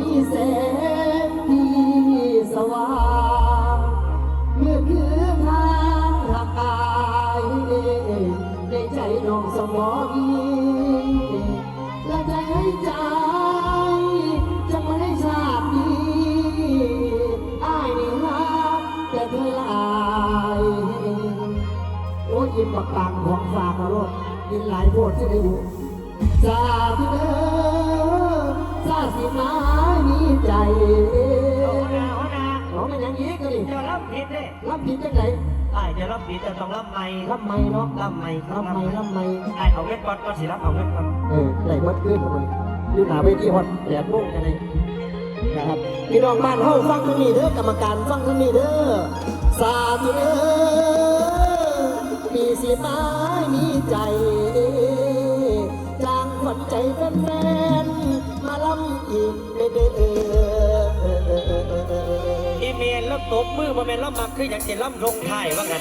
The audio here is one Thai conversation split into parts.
มีแสงที่สว่างเมื่อคืนทางร่างกายในใจน้องสมองและใจใจจะไม่ให้ชาตินี้อายนี่รักแต่เธอลายโอ้ยิ้มปากๆของฝากมาโลดยินหลายโพที่ได้อยู่ Sa-di-na, sa-di-na ผิดจังไหนไอ้จะรับผิดจะต้องรับไม่ลำไม่เนาะรับไม่รับไม่รับไม่ตายเขาเม็ดก่อนก็สิรับเขาเม็ดก่อนเออได้มัดขึ้นเลยอยู่หนาเวทีหอตแดดมโมงกันไลยนะครับพี่น้องบ้านเฮาฟังที่นี่เด้อกรรมการฟังที่นี่เด้อสาธุเด้อมีสีตายมีใจจางขวัญใจแฟนๆมาลำอีกเด้อ ล้วตบมือบ่เป็นแล้วมักคืออย่างสิล่ำทงไทยว่างั้น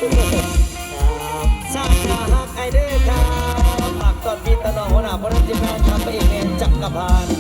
สร้างตาฮักไอเด้อครับฝากตอนพี่ตะนองหัวหน้าพลังจิแมนทำไปเองเองจักรพรรดิ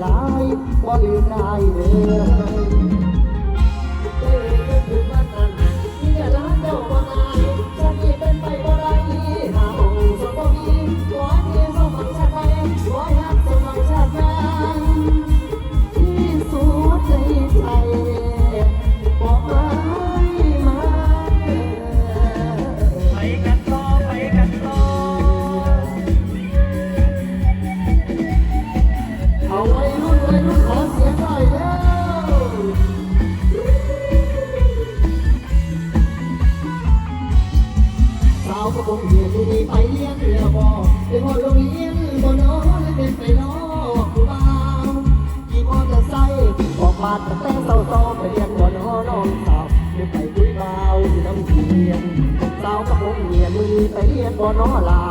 หลายบ่ลืมนายเด้อ ก็คงเรียนที่ไปเลี้ยงเรียบ่อกเป็นคนโรงเรียนบนน้องและเป็นไปล้อคู่บ่าวกี่มอเตอร์ไซค์ออกมาตั้งแต่เศร้าๆไปเรียนบนนองน้องสาวเรียนไปคุยบ่าวที่น้ำเทียนสาวก็คงเรียนที่ไปเลี้ยงบนน้องลา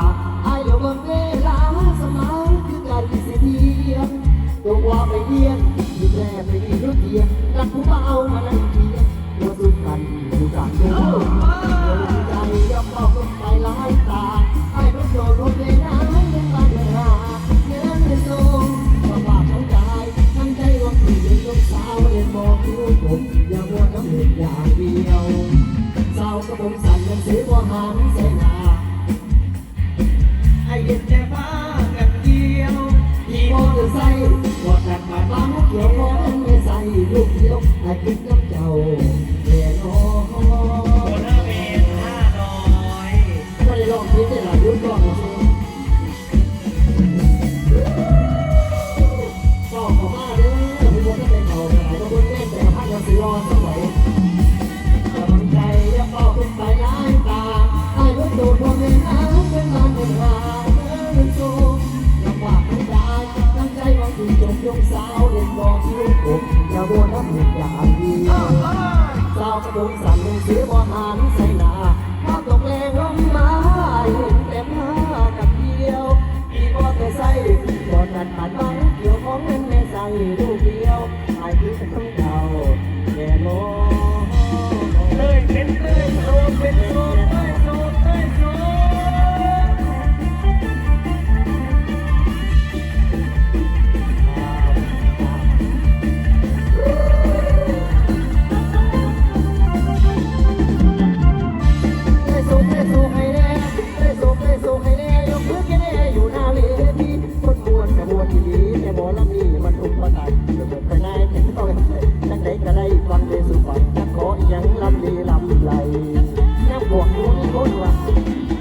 ลูก ตัว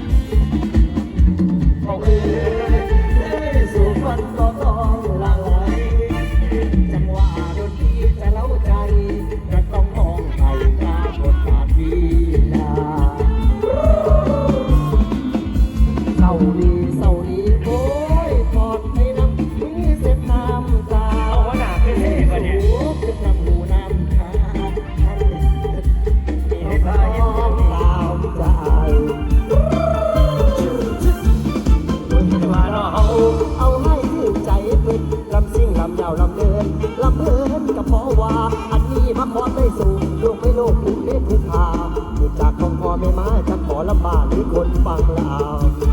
ว่า อันนี้มาขอได้สูงลูกไม่ลูผู้เลี้ยงผู้พาวอยู่จากของพ่อไม่มาจะขอลำบากหรือคนฟังลาว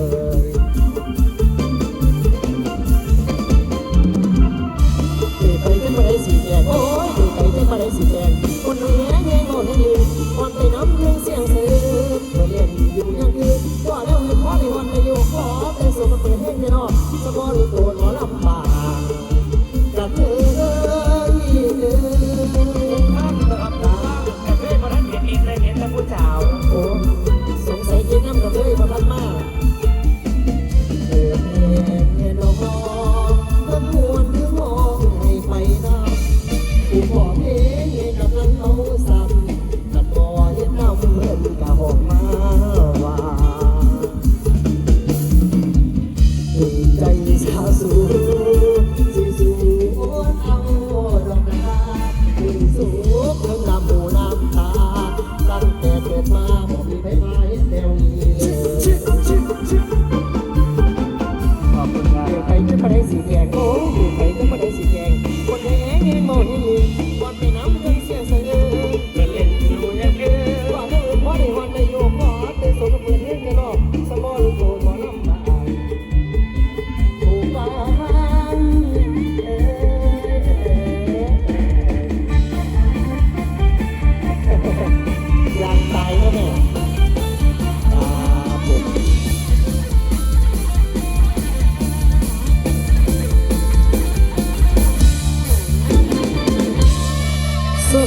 love.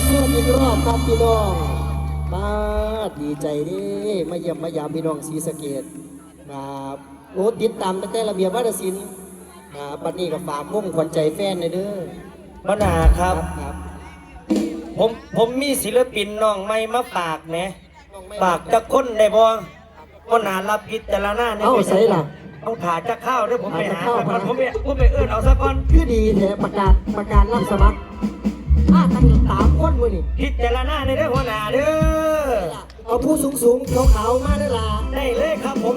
สู้ๆอีกรอบครับพี่น้อง มาดีใจเด้มาเยี่ยมมายามพี่น้องศรีสะเกดครับโอ้ติดตามตั้งแต่ระเบียบวัฒนศิลป์ครับบัดนี้ก็ฝากมุ่งขวัญใจแฟนเลยเด้อมนาครับครับผมผมมีศิลปินน้องไม่มาฝากไหมฝากจะค้นในบ่มนารับพิจารณาเนี่ยเอ้าใส่หลักต้องผ่าจะเข้าเด้อผมไปหาผมไปผมไปเอื้อเอาซะก่อนคือดีแถประกาศประกาศรับสมัคร คนมือนี่พิจารณาในเรื่องหัวหน้าเด้อ เอาผู้สูงสูงเขาวๆมาเด้อล่ะ ได้เลยครับผม